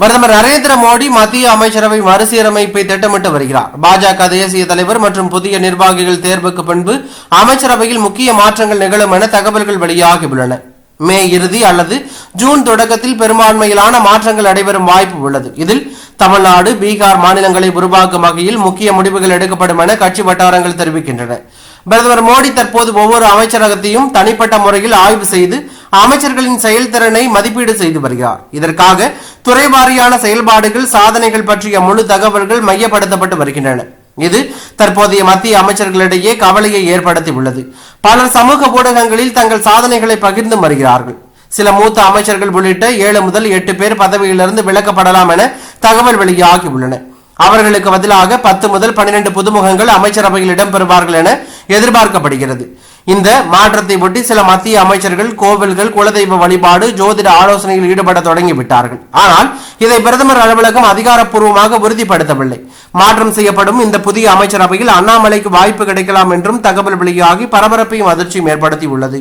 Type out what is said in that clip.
பிரதமர் நரேந்திர மோடி மத்திய அமைச்சரவை மறுசீரமைப்பை திட்டமிட்டு வருகிறார். பாஜக தேசிய தலைவர் மற்றும் புதிய நிர்வாகிகள் தேர்வுக்கு பின்பு அமைச்சரவையில் முக்கிய மாற்றங்கள் நிகழும் என தகவல்கள் வெளியாகியுள்ளன. மே இறுதி அல்லது ஜூன் தொடக்கத்தில் பெரும்பான்மையிலான மாற்றங்கள் நடைபெறும் வாய்ப்பு உள்ளது. இதில் தமிழ்நாடு பீகார் மாநிலங்களை உருவாக்கும் வகையில் முக்கிய முடிவுகள் எடுக்கப்படும் என கட்சி வட்டாரங்கள் தெரிவிக்கின்றன. பிரதமர் மோடி தற்போது ஒவ்வொரு அமைச்சரகத்தையும் தனிப்பட்ட முறையில் ஆய்வு செய்து அமைச்சர்களின் செயல்திறனை மதிப்பீடு செய்து வருகிறார். இதற்காக துறை வாரியான செயல்பாடுகள் சாதனைகள் பற்றிய முழு தகவல்கள் மையப்படுத்தப்பட்டு வருகின்றன. இது தற்போதைய மத்திய அமைச்சர்களிடையே கவலையை ஏற்படுத்தி உள்ளது. பலர் சமூக ஊடகங்களில் தங்கள் சாதனைகளை பகிர்ந்து வருகிறார்கள். சில மூத்த அமைச்சர்கள் உள்ளிட்ட ஏழு முதல் எட்டு பேர் பதவியிலிருந்து விலக்கப்படலாம் என தகவல் வெளியாகி உள்ளன. அவர்களுக்கு பதிலாக பத்து முதல் பன்னிரண்டு புதுமுகங்கள் அமைச்சரவையில் இடம்பெறுவார்கள் என எதிர்பார்க்கப்படுகிறது. இந்த மாற்றத்தை ஒட்டி சில மத்திய அமைச்சர்கள் கோவில்கள் குலதெய்வ வழிபாடு ஜோதிட ஆலோசனையில் ஈடுபட தொடங்கிவிட்டார்கள். ஆனால் இதை பிரதமர் அலுவலகம் அதிகாரப்பூர்வமாக உறுதிப்படுத்தவில்லை. மாற்றம் செய்யப்படும் இந்த புதிய அமைச்சரவையில் அண்ணாமலைக்கு வாய்ப்பு கிடைக்கலாம் என்றும் தகவல் வெளியாகி பரபரப்பையும் அதிர்ச்சியும் ஏற்படுத்தியுள்ளது.